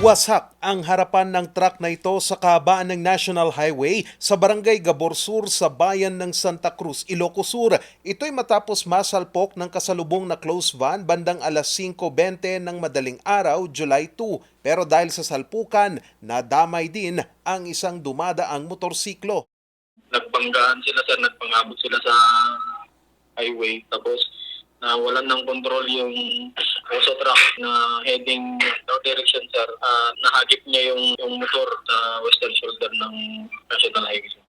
Wasak ang harapan ng truck na ito sa kabaan ng National Highway sa Barangay Gabor Sur sa bayan ng Santa Cruz, Ilocos Sur. Ito'y matapos masalpok ng kasalubong na close van bandang alas 5.20 ng madaling araw, July 2. Pero dahil sa salpukan, nadamay din ang isang dumadaang motorsiklo. nagbanggaan sila sir, nagpangabot sila sa highway. Tapos nawalan ng control yung Oso truck na heading north direction sir. Ah, nahagip niya yung, yung motor sa western shoulder ng National Highway.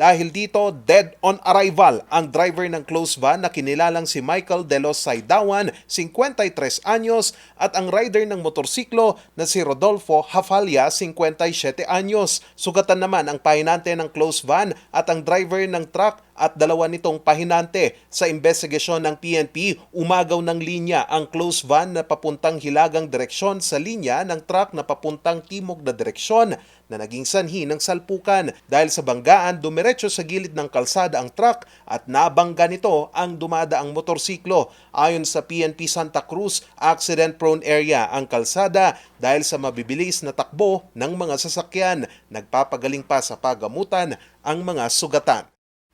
Dahil dito, dead on arrival ang driver ng close van na kinilalang si Michael De Los Saidawan, 53 anyos, at ang rider ng motorsiklo na si Rodolfo Hafalia, 57 anyos. Sugatan naman ang pahinante ng close van at ang driver ng truck at dalawa nitong pahinante. Sa investigasyon ng PNP, umagaw ng linya ang close van na papuntang hilagang direksyon sa linya ng truck na papuntang timog na direksyon na naging sanhi ng salpukan. Dahil sa banggaan, dumiretso sa gilid ng kalsada ang truck at nabangga nito ang dumadaang motorsiklo. Ayon sa PNP Santa Cruz, accident-prone area ang kalsada dahil sa mabibilis na takbo ng mga sasakyan. Nagpapagaling pa sa pagamutan ang mga sugatan.